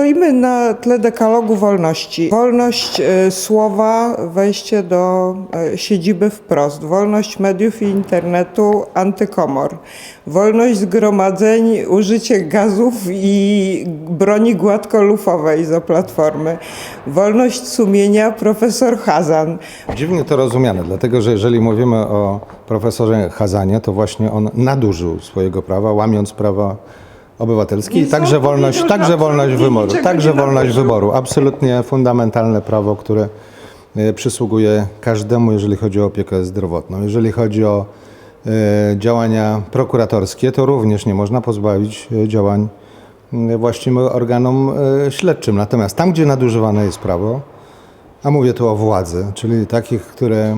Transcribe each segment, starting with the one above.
Stoimy na tle dekalogu wolności. Wolność e, słowa, wejście do e, siedziby wprost, wolność mediów i internetu, antykomor, wolność zgromadzeń, użycie gazów i broni gładkolufowej za platformy, wolność sumienia, profesor Hazan. Dziwnie to rozumiane, dlatego że jeżeli mówimy o profesorze Hazanie, to właśnie on nadużył swojego prawa, łamiąc prawa obywatelskie i Nie także wolność, że także wolność absolutnie wyboru. niczego Także nie wolność wyboru. Absolutnie fundamentalne prawo, które e, przysługuje każdemu, jeżeli chodzi o opiekę zdrowotną. Jeżeli chodzi o e, działania prokuratorskie, to również nie można pozbawić e, działań właściwym organom e, śledczym. Natomiast tam, gdzie nadużywane jest prawo, a mówię tu o władzy, czyli takich, które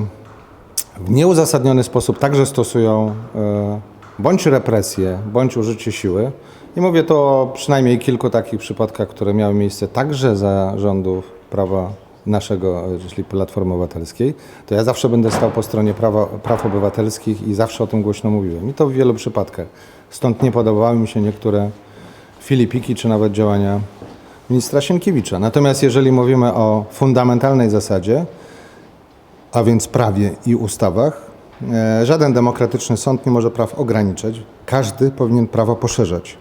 w nieuzasadniony sposób także stosują e, bądź represję, bądź użycie siły. I mówię to o przynajmniej kilku takich przypadkach, które miały miejsce także za rządów prawa naszego, e, czyli Platformy Obywatelskiej, to ja zawsze będę stał po stronie prawa, praw obywatelskich i zawsze o tym głośno mówiłem. I to w wielu przypadkach. Stąd nie podobały mi się niektóre filipiki, czy nawet działania ministra Sienkiewicza. Natomiast jeżeli mówimy o fundamentalnej zasadzie, a więc prawie i ustawach, żaden demokratyczny sąd nie może praw ograniczać. Każdy powinien prawo poszerzać.